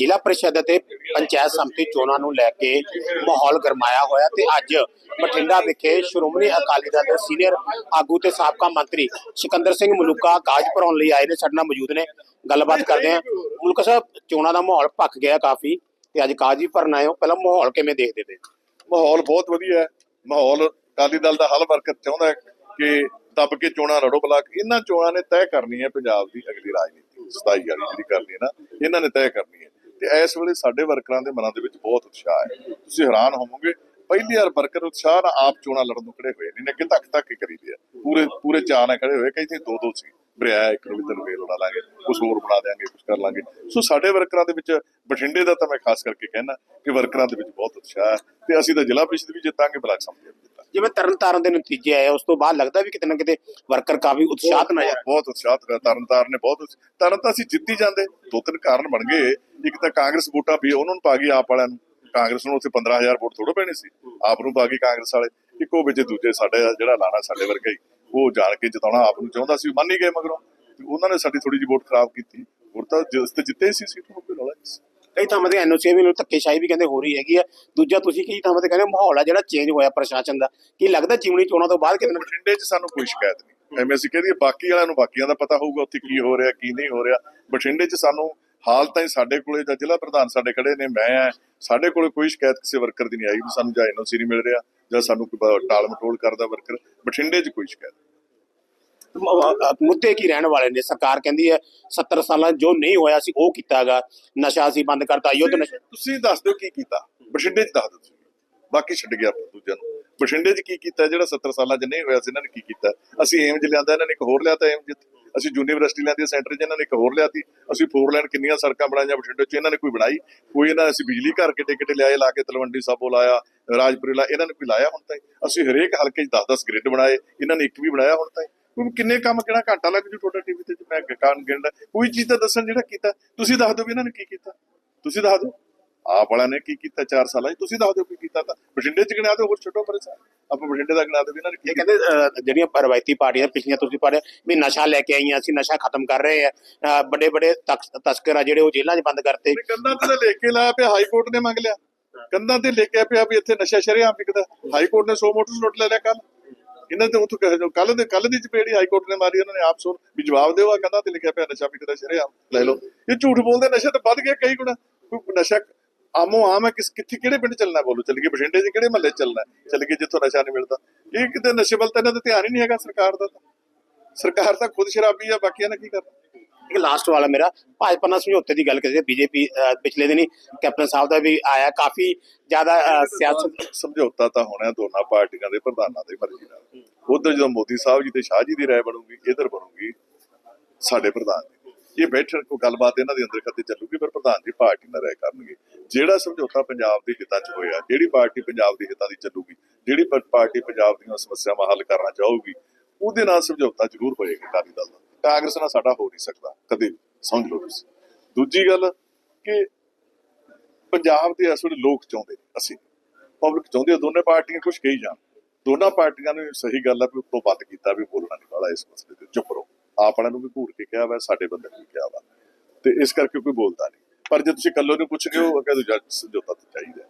ਜ਼ਿਲ੍ਹਾ ਪ੍ਰੀਸ਼ਦ ਅਤੇ ਪੰਚਾਇਤ ਸਮਿਤੀ ਚੋਣਾਂ ਨੂੰ ਲੈ ਕੇ ਮਾਹੌਲ ਗਰਮਾਇਆ ਹੋਇਆ ਤੇ ਅੱਜ ਬਠਿੰਡਾ ਵਿਖੇ ਸ਼੍ਰੋਮਣੀ ਅਕਾਲੀ ਦਲ ਦੇ ਸੀਨੀਅਰ ਆਗੂ ਤੇ ਸਾਬਕਾ ਮੰਤਰੀ ਸਿਕੰਦਰ ਸਿੰਘ ਮਲੂਕਾ ਕਾਜ ਭਰਾਉਣ ਲਈ ਆਏ ਨੇ, ਸਾਡੇ ਨਾਲ ਮੌਜੂਦ ਨੇ। ਗੱਲਬਾਤ ਕਰਦੇ ਹਾਂ। ਮਲੂਕਾ ਸਾਹਿਬ, ਚੋਣਾਂ ਦਾ ਮਾਹੌਲ ਭੱਕ ਗਿਆ ਕਾਫੀ ਤੇ ਅੱਜ ਕਾਜ ਵੀ ਭਰਨ ਆਏ ਹੋ। ਪਹਿਲਾਂ ਮਾਹੌਲ ਕਿਵੇਂ ਦੇਖਦੇ ਤੇ ਮਾਹੌਲ ਬਹੁਤ ਵਧੀਆ ਹੈ। ਮਾਹੌਲ ਅਕਾਲੀ ਦਲ ਦਾ ਹਲ ਵਰਕਰ ਚਾਹੁੰਦਾ ਹੈ ਕਿ ਦੱਬ ਕੇ ਚੋਣਾਂ ਲੜੋ ਬਲਾਕ ਇਹਨਾਂ ਚੋਣਾਂ ਨੇ ਤੈਅ ਕਰਨੀ ਹੈ ਪੰਜਾਬ ਦੀ ਅਗਲੀ ਰਾਜਨੀਤੀ 27 ਵਾਲੀ ਜਿਹੜੀ ਕਰਨੀ ਹੈ ਨਾ, ਇਹਨਾਂ ਨੇ ਤੈਅ ਕਰਨੀ ਹੈ। ਤੇ ਇਸ ਵੇਲੇ ਸਾਡੇ ਵਰਕਰਾਂ ਦੇ ਮਨਾਂ ਦੇ ਵਿੱਚ ਬਹੁਤ ਉਤਸ਼ਾਹ ਹੈ। ਤੁਸੀਂ ਹੈਰਾਨ ਹੋਵੋਗੇ, ਪਹਿਲੀ ਵਾਰ ਵਰਕਰ ਉਤਸ਼ਾਹ ਨਾਲ ਆਪ ਚੋਣਾਂ ਲੜਨ ਨੂੰ ਖੜੇ ਹੋਏ ਨੇ ਨੇ ਕਿ ਧੱਕ ਧੱਕ ਕੇ ਕਰੀਦੇ ਆ। ਪੂਰੇ ਪੂਰੇ ਚਾਅ ਨਾਲ ਖੜੇ ਹੋਏ ਕਹਿੰਦੇ ਦੋ ਦੋ ਸੀ ਬਰਿਆ ਇੱਕ ਰਵਿੰਦਰ ਵੀ ਬਣਾ ਲਾਂਗੇ ਕੁਝ ਹੋਰ ਬਣਾ ਦੇਾਂਗੇ ਕੁਝ ਕਰ ਲਾਂਗੇ। ਸੋ ਸਾਡੇ ਵਰਕਰਾਂ ਦੇ ਵਿੱਚ ਬਠਿੰਡੇ ਦਾ ਤਾਂ ਮੈਂ ਖਾਸ ਕਰਕੇ ਕਹਿਣਾ ਕਿ ਵਰਕਰਾਂ ਦੇ ਵਿੱਚ ਬਹੁਤ ਉਤਸ਼ਾਹ ਹੈ ਤੇ ਅਸੀਂ ਤਾਂ ਜ਼ਿਲ੍ਹਾ ਪ੍ਰੀਸ਼ਦ ਵੀ ਜਿੱਤਾਂਗੇ, ਬਲਾਕ ਸੰਮਤੀ ਵੀ ਜਿੱਤਾਂਗੇ। ਜਿਵੇਂ ਤਰਨ ਤਾਰਨ ਦੇ ਨਤੀਜੇ ਆਏ ਉਸ ਤੋਂ ਬਾਅਦ ਲੱਗਦਾ ਵੀ ਕਿਤੇ ਨਾ ਕਿਤੇ ਵਰਕਰ ਕਾਫੀ ਉਤਸ਼ਾਹਤ ਨਜ਼ਰ ਬਹੁਤ ਉਤਸ਼ਾਹਤ ਰਿਹਾ ਤਰਨਤਾਰਨ ਨੇ ਬਹੁਤ ਤਰਨ ਤਾਂ ਅਸੀਂ ਜਿੱਤੀ ਜਾਂਦੇ, ਦੋ ਤਿੰਨ ਕਾਰਨ ਬਣ ਗਏ। ਇੱਕ ਤਾਂ ਕਾਂਗਰਸ ਵੋਟਾਂ ਵੀ ਉਹਨਾਂ ਨੂੰ ਪਾ ਗਈ ਆਪ ਵਾਲਿਆਂ ਨੂੰ। ਕਾਂਗਰਸ ਨੂੰ ਉੱਥੇ 15000 ਵੋਟ ਥੋੜੋ ਪੈਣੀ ਸੀ। ਆਪ ਨੂੰ ਪਾ ਗਈ ਕਾਂਗਰਸ ਵਾਲੇ। ਇੱਕੋ ਵਿੱਚ ਦੂਜੇ ਸਾਡੇ ਜਿਹੜਾ ਲਾਣਾ ਸਾਡੇ ਵਰਗਾ ਹੀ, ਉਹ ਜਾਣ ਕੇ ਜਿਤਾਉਣਾ ਆਪ ਨੂੰ ਚਾਹੁੰਦਾ ਸੀ ਮੰਨ ਹੀ ਗਏ ਮਗਰੋਂ। ਤੇ ਉਹਨਾਂ ਨੇ ਸਾਡੀ ਥੋੜੀ ਜਿਹੀ ਵੋਟ ਖਰਾਬ ਕੀਤੀ। ਹੋਰ ਤਾਂ ਜਿਸ ਤੇ ਜਿੱਤੇ ਸੀ, ਸੀਟ ਕਈ ਥਾਵਾਂ ਤੇ ਐਨਓਸੀ ਵੀ ਨੂੰ ਧੱਕੇਸ਼ਾਹੀ ਵੀ ਕਹਿੰਦੇ ਹੋ ਰਹੀ ਹੈਗੀ ਆ। ਦੂਜਾ ਤੁਸੀਂ ਕਈ ਥਾਵਾਂ ਤੇ ਕਹਿੰਦੇ ਮਾਹੌਲ ਆ ਜਿਹੜਾ ਚੇਂਜ ਹੋਇਆ ਪ੍ਰਸ਼ਾਸਨ ਦਾ। ਕੀ ਲੱਗਦਾ ਜਿਮਣੀ ਚੋਣਾਂ ਤੋਂ ਬਾਅਦ ਕਿਤੇ ਬਠਿੰਡੇ 'ਚ ਸਾਨੂੰ ਕੋਈ ਸ਼ਿਕਾਇਤ ਨਹੀਂ। ਐਵੇਂ ਅਸੀਂ ਕਹਦੇ ਬਾਕੀ ਵਾਲਿਆਂ ਨੂੰ ਬਾਕੀਆਂ ਦਾ ਪਤਾ ਹੋਊਗਾ ਉੱਥੇ ਕੀ ਹੋ ਰਿਹਾ, ਕੀ ਨਹੀਂ ਹੋ ਰਿਹਾ। ਬਠਿੰਡੇ 'ਚ ਸਾਨੂੰ ਹਾਲ ਤਾਂ ਹੀ ਸਾਡੇ ਕੋਲੇ ਜਾਂ ਜ਼ਿਲ੍ਹਾ ਪ੍ਰਧਾਨ ਸਾਡੇ ਖੜੇ ਨੇ, ਮੈਂ ਆ। ਸਾਡੇ ਕੋਲੇ ਕੋਈ ਸ਼ਿਕਾਇਤ ਕਿਸੇ ਵਰਕਰ ਦੀ ਨਹੀਂ ਆਈ ਵੀ ਸਾਨੂੰ ਜਾਂ ਐਨਓਸੀ ਨਹੀਂ ਮਿਲ ਰਿਹਾ ਜਾਂ ਸਾਨੂੰ ਕੋਈ ਟਾਲ ਮਟੋਲ ਕਰਦਾ ਵਰਕਰ। ਬਠਿੰਡੇ 'ਚ ਕੋਈ ਸ਼ਿਕਾਇਤ ਮੁੱਦੇ ਕੀ ਰਹਿਣ ਵਾਲੇ ਨੇ? ਸਰਕਾਰ ਕਹਿੰਦੀ ਹੈ 70 ਸਾਲਾਂ ਜੋ ਨਹੀਂ ਹੋਇਆ ਸੀ ਉਹ ਕੀਤਾਗਾ ਨਸ਼ਾ ਸੀ ਬੰਦ ਕਰਤਾ ਯੁੱਧ ਨਸ਼ਾ ਤੁਸੀਂ ਦੱਸ ਦਿਓ ਕੀ ਕੀਤਾ। ਬਠਿੰਡੇ 'ਚ ਦੱਸ ਦਿਓ ਬਾਕੀ ਛੱਡ ਗਿਆ ਆਪਾਂ ਦੂਜਿਆਂ ਨੂੰ। ਬਠਿੰਡੇ 'ਚ ਕੀ ਕੀਤਾ ਜਿਹੜਾ 70 ਸਾਲਾਂ 'ਚ ਨਹੀਂ ਹੋਇਆ ਸੀ ਇਹਨਾਂ ਨੇ ਕੀ ਕੀਤਾ? ਅਸੀਂ ਏਮਜ ਲਿਆਂਦਾ ਇਹਨਾਂ ਨੇ ਇੱਕ ਹੋਰ ਲਿਆਤਾ ਏਮਜ ਅਸੀਂ ਯੂਨੀਵਰਸਿਟੀ ਲਿਆਂਦੀ ਸੈਂਟਰ 'ਚ ਇਹਨਾਂ ਨੇ ਇੱਕ ਹੋਰ ਲਿਆਤੀ। ਅਸੀਂ ਫੋਰ ਲਾਈਨ ਕਿੰਨੀਆਂ ਸੜਕਾਂ ਬਣਾਈਆਂ ਬਠਿੰਡੇ 'ਚ ਇਹਨਾਂ ਨੇ ਕੋਈ ਬਣਾਈ? ਕੋਈ ਇਹਨਾਂ ਅਸੀਂ ਬਿਜਲੀ ਘਰ ਕਿਤੇ ਕਿਤੇ ਲਿਆਏ ਲਾ ਕੇ ਤਲਵੰਡੀ ਸਾਬੋ ਲਾਇਆ ਰਾਜਪੁਰੇ ਲਾ ਇਹਨਾਂ ਨੇ ਕੋਈ ਲਾਇਆ ਹੁਣ ਤਾਈਂ? ਅਸੀਂ ਹਰੇਕ ਹਲਕੇ 'ਚ 10-10 ਗ੍ਰਿਡ ਬਣਾਏ ਇਹਨਾਂ ਨੇ ਇੱਕ ਵੀ ਬਣਾਇਆ ਹੁਣ ਤਾਈਂ? ਕੋਈ ਕਿੰਨੇ ਕੰਮ ਕਿਹੜਾ ਘਾਟਾ ਲੱਗ ਜੂ ਤੁਹਾਡਾ ਟੀਵੀ ਤੇ ਮੈਂ ਕਾਨ ਗਿਣਦਾ ਕੋਈ ਚੀਜ਼ ਤਾਂ ਦੱਸਣ ਜਿਹੜਾ ਕੀਤਾ। ਤੁਸੀਂ ਦੱਸ ਦਿਓ ਵੀ ਇਹਨਾਂ ਨੇ ਕੀ ਕੀਤਾ। ਤੁਸੀਂ ਦੱਸ ਦਿਓ। ਆਪ ਵਾਲਿਆਂ ਨੇ ਕੀ ਕੀਤਾ 4 ਸਾਲਾਂ 'ਚ? ਤੁਸੀਂ ਦੱਸ ਦਿਓ ਕੀ ਕੀਤਾ ਤਾਂ। ਬਠਿੰਡੇ 'ਚ ਗਿਣਾ ਦਿਓ ਹੋਰ ਛੱਡੋ ਪਰੇਸ਼ਾਨ। ਆਪਾਂ ਬਠਿੰਡੇ ਦਾ ਗਿਣਾ ਦਿਓ ਵੀ ਇਹਨਾਂ ਨੇ ਕੀ ਕਹਿੰਦੇ ਜਿਹੜੀਆਂ ਰਵਾਇਤੀ ਪਾਰਟੀਆਂ ਪਿਛਲੀਆਂ ਤੁਸੀਂ ਪੜ੍ਹਿਆ ਵੀ ਨਸ਼ਾ ਲੈ ਕੇ ਆਈਆਂ ਅਸੀਂ ਨਸ਼ਾ ਖਤਮ ਕਰ ਰਹੇ ਆ ਵੱਡੇ ਵੱਡੇ ਤਸਕਰ ਆ ਜਿਹੜੇ ਉਹ ਜੇਲ੍ਹਾਂ 'ਚ ਬੰਦ ਕਰਤੇ। ਕੰਧਾਂ ਤੇ ਲਿਖ ਕੇ ਲਾਇਆ ਪਿਆ ਹਾਈ ਕੋਰਟ ਨੇ ਮੰਗ ਲਿਆ। ਕੰਧਾਂ ਤੇ ਲਿਖਿਆ ਪਿਆ ਵੀ ਇੱਥੇ ਨਸ਼ਾ ਸ਼ਰੇਆਮ ਵਿਕਦਾ। ਹਾਈ ਕੋਰਟ ਨੇ 100 ਮੋਟਰ ਲੁੱਟ ਲੈ ਲਿਆ ਕੱਲ ਇਹਨਾਂ ਤੇ ਉੱਥੋਂ ਕੱਲ ਦੇ ਕੱਲ ਦੀ ਚਪੇੜੀ ਹਾਈ ਕੋਰਟ ਨੇ ਮਾਰੀ, ਉਹਨਾਂ ਨੇ ਆਪ ਸੁਣ ਵੀ ਜਵਾਬ ਦਿਓ ਆ, ਕਹਿੰਦਾ ਤੇ ਲਿਖਿਆ ਪਿਆ ਨਸ਼ਾ ਵਿਕਦਾ ਸ਼ਰੇਆਮ, ਲੈ ਲਓ। ਇਹ ਝੂਠ ਬੋਲਦੇ, ਨਸ਼ਾ ਤਾਂ ਵੱਧ ਗਿਆ ਕਈ ਗੁਣਾ। ਕੋਈ ਨਸ਼ਾ ਆਮੋ ਆਮ ਹੈ, ਕਿਸ ਕਿੱਥੇ ਕਿਹੜੇ ਪਿੰਡ ਚੱਲਣਾ ਬੋਲੋ? ਚੱਲ ਗਏ ਬਠਿੰਡੇ 'ਚ ਕਿਹੜੇ ਮਹੱਲੇ 'ਚ ਚੱਲਣਾ ਚੱਲ ਗਏ ਜਿੱਥੋਂ ਨਸ਼ਾ ਨਹੀਂ ਮਿਲਦਾ। ਇਹ ਕਿਤੇ ਨਸ਼ੇ ਵੱਲ ਤਾਂ ਇਹਨਾਂ ਦਾ ਧਿਆਨ ਹੀ ਨਹੀਂ ਹੈਗਾ ਸਰਕਾਰ ਦਾ ਤਾਂ। ਸਰਕਾਰ ਤਾਂ ਖੁਦ ਸ਼ਰਾਬੀ ਆ, ਬਾਕੀਆਂ ਨੇ ਕੀ ਕਰਨਾ? ਇੱਕ ਲਾਸਟ ਵਾਲਾ ਮੇਰਾ। ਭਾਜਪਾ ਨਾਲ ਸਮਝੌਤੇ ਦੀ ਗੱਲ ਕਰਦੇ ਬੀਜੇਪੀ ਪਿਛਲੇ ਦਿਨੀ ਕੈਪਟਨ ਸਾਹਿਬ ਦਾ ਵੀ ਆਇਆ। ਕਾਫੀ ਜ਼ਿਆਦਾ ਸਿਆਸਤ ਸਮਝੌਤਾ ਤਾਂ ਹੋਣਾ ਦੋਨਾਂ ਪਾਰਟੀਆਂ ਦੇ ਪ੍ਰਧਾਨਾਂ ਦੀ ਮਰਜ਼ੀ ਨਾਲ। ਉਧਰ ਜਦੋਂ ਮੋਦੀ ਸਾਹਿਬ ਜੀ ਤੇ ਸ਼ਾਹ ਜੀ ਦੀ ਰਾਏ ਬਣੂਗੀ ਇਧਰ ਬਣੂਗੀ ਸਾਡੇ ਪ੍ਰਧਾਨ ਦੀ। ਇਹ ਬੈਠਣ ਕੋ ਗੱਲਬਾਤ ਇਹਨਾਂ ਦੇ ਅੰਦਰ ਕਦੇ ਚੱਲੂਗੀ ਪਰ ਪ੍ਰਧਾਨ ਜੀ ਪਾਰਟੀ ਨਾਲ ਰਾਏ ਕਰਨਗੇ। ਜਿਹੜਾ ਸਮਝੌਤਾ ਪੰਜਾਬ ਦੇ ਹਿੱਤਾਂ 'ਚ ਹੋਇਆ ਜਿਹੜੀ ਪਾਰਟੀ ਪੰਜਾਬ ਦੇ ਹਿੱਤਾਂ ਦੀ ਚੱਲੂਗੀ ਜਿਹੜੀ ਪਾਰਟੀ ਪੰਜਾਬ ਦੀਆਂ ਸਮੱਸਿਆਵਾਂ ਹੱਲ ਕਰਨਾ ਚਾਹੂਗੀ ਉਹਦੇ ਨਾਲ ਸਮਝੌਤਾ ਜ਼ਰੂਰ ਹੋਏਗਾ ਅਕਾਲੀ ਦਲ ਦਾ। ਕਾਂਗਰਸ ਨਾਲ ਸਾਡਾ ਹੋ ਨਹੀਂ ਸਕਦਾ ਕਦੇ ਵੀ, ਸਮਝ ਲਓ ਤੁਸੀਂ। ਦੂਜੀ ਗੱਲ ਕਿ ਪੰਜਾਬ ਦੇ ਇਸ ਵੇਲੇ ਲੋਕ ਚਾਹੁੰਦੇ ਨੇ, ਅਸੀਂ ਪਬਲਿਕ ਚਾਹੁੰਦੀ ਹੈ ਦੋਨੇ ਪਾਰਟੀਆਂ ਕੁਝ ਕਹੀ ਜਾਣ। ਦੋਨਾਂ ਪਾਰਟੀਆਂ ਨੇ ਸਹੀ ਗੱਲ ਆ ਵੀ ਉੱਤੋਂ ਬੰਦ ਕੀਤਾ ਵੀ ਬੋਲਣਾ ਨਹੀਂ ਵਾਲਾ ਇਸ ਮਸਲੇ ਤੇ ਚੁੱਪ ਰਹੋ। ਆਪ ਵਾਲਿਆਂ ਨੂੰ ਵੀ ਘੂਰ ਕੇ ਕਿਹਾ ਵਾ ਸਾਡੇ ਬੰਦੇ ਨੂੰ ਵੀ ਕਿਹਾ ਵਾ। ਤੇ ਇਸ ਕਰਕੇ ਕੋਈ ਬੋਲਦਾ ਨਹੀਂ। ਪਰ ਜੇ ਤੁਸੀਂ ਕੱਲੋ ਨੂੰ ਪੁੱਛ ਗਏ ਹੋ ਕਹਿੰਦੇ ਜੱਜ ਸਮਝੌਤਾ ਤਾਂ ਚਾਹੀਦਾ।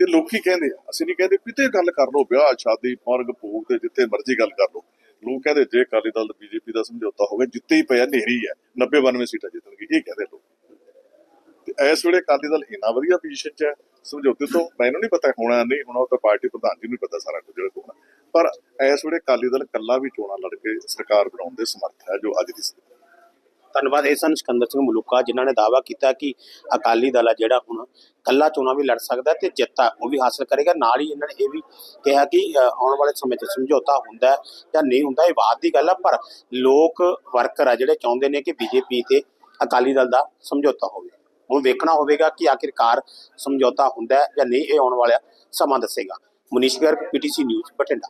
ਤੇ ਲੋਕੀ ਕਹਿੰਦੇ ਆ ਅਸੀਂ ਨਹੀਂ ਕਹਿੰਦੇ ਕਿਤੇ ਗੱਲ ਕਰ ਲਓ ਵਿਆਹ ਸ਼ਾਦੀ ਮਰਗ ਭੋਗ ਤੇ ਜਿੱਥੇ ਮਰਜ਼ੀ ਗੱਲ ਕਰ ਲਓ। ਲੋਕ ਕਹਿੰਦੇ ਜੇ ਅਕਾਲੀ ਦਲ ਬੀਜੇਪੀ ਦਾ ਸਮਝੌਤਾ ਹੋਵੇ, ਜਿੱਤੇ ਹੀ ਪਿਆ ਨੇਰੀ ਹੈ 90 92 ਸੀਟਾਂ ਜਿੱਤਣਗੇ ਇਹ ਕਹਿੰਦੇ ਲੋਕ। ਤੇ ਇਸ ਵੇਲੇ ਅਕਾਲੀ ਦਲ ਇੰਨਾ ਵਧੀਆ ਪੋਜੀਸ਼ਨ 'ਚ ਹੈ, ਸਮਝੌਤੇ ਤੋਂ ਮੈਨੂੰ ਨਹੀਂ ਪਤਾ, ਹੋਣਾ ਨਹੀਂ, ਹੋਣਾ ਉਹ ਤਾਂ ਪਾਰਟੀ ਪ੍ਰਧਾਨ ਜੀ ਨੂੰ ਹੀ ਪਤਾ ਸਾਰਾ ਕੁਝ ਜਿਹੜਾ ਹੋਣਾ। ਪਰ ਇਸ ਵੇਲੇ ਅਕਾਲੀ ਦਲ ਕੱਲਾ ਵੀ ਚੋਣਾਂ ਲੜ ਕੇ ਸਰਕਾਰ ਬਣਾਉਣ ਦੇ ਸਮਰੱਥ ਹੈ, ਜੋ ਅੱਜ ਦੀ ਸਥਿਤੀ ਧੰਨਵਾਦ। ਇਹ ਸਨ ਸਿਕੰਦਰ ਸਿੰਘ ਮਲੂਕਾ, ਜਿਨ੍ਹਾਂ ਨੇ ਦਾਅਵਾ ਕੀਤਾ ਕਿ ਅਕਾਲੀ ਦਲ ਆ ਜਿਹੜਾ ਹੁਣ ਕੱਲਾ ਚੋਣਾਂ ਵੀ ਲੜ ਸਕਦਾ ਤੇ ਜਿੱਤਾ ਉਹ ਵੀ ਹਾਸਲ ਕਰੇਗਾ। ਨਾਲ ਹੀ ਇਹਨਾਂ ਨੇ ਇਹ ਵੀ ਕਿਹਾ ਕਿ ਆਉਣ ਵਾਲੇ ਸਮੇਂ 'ਚ ਸਮਝੌਤਾ ਹੁੰਦਾ ਜਾਂ ਨਹੀਂ ਹੁੰਦਾ, ਇਹ ਬਾਤ ਦੀ ਗੱਲ ਆ, ਪਰ ਲੋਕ ਵਰਕਰ ਆ ਜਿਹੜੇ ਚਾਹੁੰਦੇ ਨੇ ਕਿ ਬੀਜੇਪੀ ਤੇ ਅਕਾਲੀ ਦਲ ਦਾ ਸਮਝੌਤਾ ਹੋਵੇ। ਹੁਣ ਵੇਖਣਾ ਹੋਵੇਗਾ ਕਿ ਆਖਿਰਕਾਰ ਸਮਝੌਤਾ ਹੁੰਦਾ ਜਾਂ ਨਹੀਂ, ਇਹ ਆਉਣ ਵਾਲਾ ਸਮਾਂ ਦੱਸੇਗਾ। Manish Garg PTC news, Bathinda.